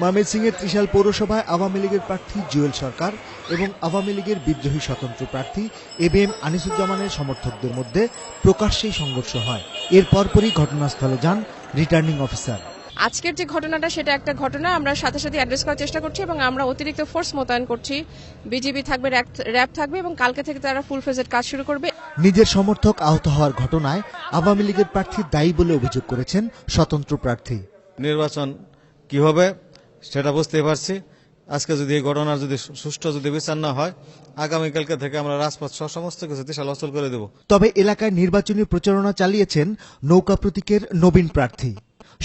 ময়মনসিংহের ত্রিশাল পৌরসভায় আওয়ামী লীগের প্রার্থী জুয়েল সরকার এবং আওয়ামী লীগের বিদ্রোহী স্বতন্ত্র প্রার্থী এ বি এম আনিসুজ্জামানের সমর্থকদের মধ্যে প্রকাশ্যেই সংঘর্ষ হয়। এর পরপরই ঘটনাস্থলে যান রিটার্নিং অফিসার। আজকের যে ঘটনাটা সেটা একটা ঘটনা। আমরা সাথে সাথে অ্যাড্রেস করার চেষ্টা করছি এবং আমরা অতিরিক্ত ফোর্স মোতায়েন করছি। বিজিবি থাকবে র্যাব থাকবে এবং কালকে থেকে তারা ফুল ফেজের কাজ শুরু করবে। নিজের সমর্থক আহত হওয়ার ঘটনায় আওয়ামী লীগের প্রার্থী দায়ী বলে অভিযোগ করেছেন স্বতন্ত্র প্রার্থী। নির্বাচন কি হবে? সেটা বুঝতে পারছি। আজকে যদি এই ঘটনা যদি সুষ্ঠু যদি বিচার না হয় আগামীকালকে থেকে আমরা রাজপথ সহ সমস্ত কিছু দিশাল অচল করে দেব। তবে এলাকায় নির্বাচনী প্রচারণা চালিয়েছেন নৌকা প্রতীকের নবীন প্রার্থী।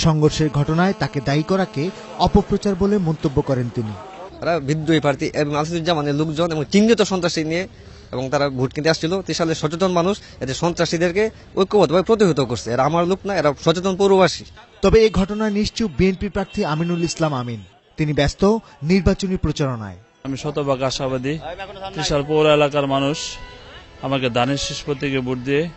সংঘর্ষের ঘটনায় তাকে দায়ী করাকে অপপ্রচার বলে মন্তব্য করেন তিনি। তারা বিদ্রোহী প্রার্থী এবং আসিদুজ্জামানের লোকজন এবং চিহ্নিত সন্ত্রাসী নিয়ে এবং তারা ভোট কিনতে আসছিল। ত্রিশালের সচেতন মানুষ এদের সন্ত্রাসীদেরকে ঐক্যবদ্ধভাবে প্রতিহত করছে। এরা আমার লোক না এরা সচেতন পৌরবাসী। তবে এই ঘটনায় নিশ্চুপ বিএনপি প্রার্থী আমিনুল ইসলাম আমিন। তিনি ব্যস্ত নির্বাচনী প্রচারণায়। আমি শতভাগ আশাবাদী। ত্রিশাল পৌর এলাকার মানুষ আমাকে দানের শেষ প্রতীকে ভোট দিয়ে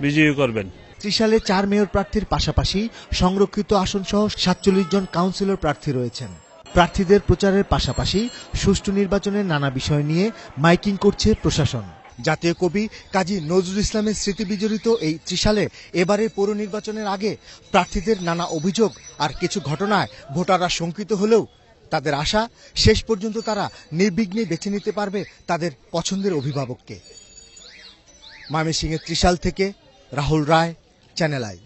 বিজয়ী করবেন। ত্রিশালে চার মেয়র প্রার্থীর পাশাপাশি সংরক্ষিত আসন সহ সাতচল্লিশ জন কাউন্সিলর প্রার্থী রয়েছেন। প্রার্থীদের প্রচারের পাশাপাশি সুষ্ঠু নির্বাচনের নানা বিষয় নিয়ে মাইকিং করছে প্রশাসন। জাতীয় কবি কাজী নজরুল ইসলামের স্মৃতি বিজড়িত এই ত্রিশালে এবারের পৌর নির্বাচনের আগে প্রার্থীদের নানা অভিযোগ আর কিছু ঘটনায় ভোটাররা শঙ্কিত হলেও তাদের আশা, শেষ পর্যন্ত তারা নির্বিঘ্নে বেছে নিতে পারবে তাদের পছন্দের অভিভাবককে। ময়মনসিংহের ত্রিশাল থেকে রাহুল রায়, চ্যানেল আই।